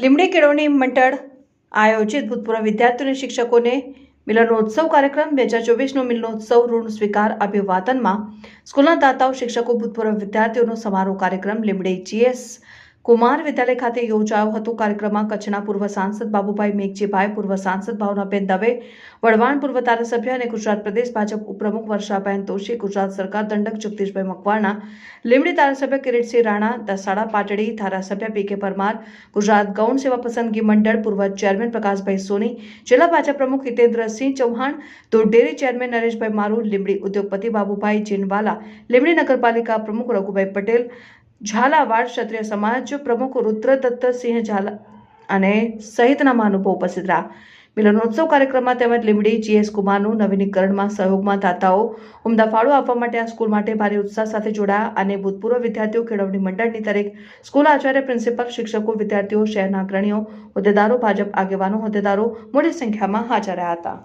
લીમડી કેળવણી મંડળ આયોજિત ભૂતપૂર્વ વિદ્યાર્થીઓ અને શિક્ષકોને મિલનોત્સવ કાર્યક્રમ બે હજાર ચોવીસનો મિલનોત્સવ ઋણ સ્વીકાર અભિવાદનમાં સ્કૂલના દાતાઓ, શિક્ષકો, ભૂતપૂર્વ વિદ્યાર્થીઓનો સમારોહ કાર્યક્રમ લીમડી જીએસ કુમાર વિદ્યાલય ખાતે યોજાયો હતો કાર્યક્રમમાં કચ્છના પૂર્વ સાંસદ બાબુભાઈ મેઘજીભાઈ, પૂર્વ સાંસદ ભાવનાબેન દવે, વડવાણ પૂર્વ ધારાસભ્ય અને ગુજરાત પ્રદેશ ભાજપ ઉપપ્રમુખ વર્ષાબેન તોષી ગુજરાત સરકાર દંડક જગદીશભાઈ મકવાણા લીમડી ધારાસભ્ય કિરીટસિંહ રાણા, દસાડા પાટડી ધારાસભ્ય પી કે પરમાર, ગુજરાત ગૌણ સેવા પસંદગી મંડળ પૂર્વ ચેરમેન પ્રકાશભાઈ સોની, જિલ્લા ભાજપ પ્રમુખ હિતેન્દ્રસિંહ ચૌહાણ, દોડેરી ચેરમેન નરેશભાઈ મારુ લીમડી ઉદ્યોગપતિ બાબુભાઈ જીનવાલા લીમડી નગરપાલિકા પ્રમુખ રઘુભાઈ પટેલ ઝાલાવાડ ક્ષત્રિય સમાજ પ્રમુખ રુદ્રદત્તસિંહ ઝાલા અને સહિતના મહાનુભાવો ઉપસ્થિત રહ્યા. મિલનોત્સવ કાર્યક્રમમાં તેમજ લીમડી જીએસ કુમારનું નવીનીકરણમાં સહયોગમાં દાતાઓ ઉમદા ફાળો આપવા માટે આ સ્કૂલ માટે ભારે ઉત્સાહ સાથે જોડાયા અને ભૂતપૂર્વ વિદ્યાર્થીઓ કેળવણી મંડળની દરેક સ્કૂલ આચાર્ય, પ્રિન્સિપલ, શિક્ષકો, વિદ્યાર્થીઓ, શહેરના અગ્રણીઓ, હોદ્દેદારો, ભાજપ આગેવાનો, હોદ્દેદારો મોટી સંખ્યામાં હાજર રહ્યા હતા.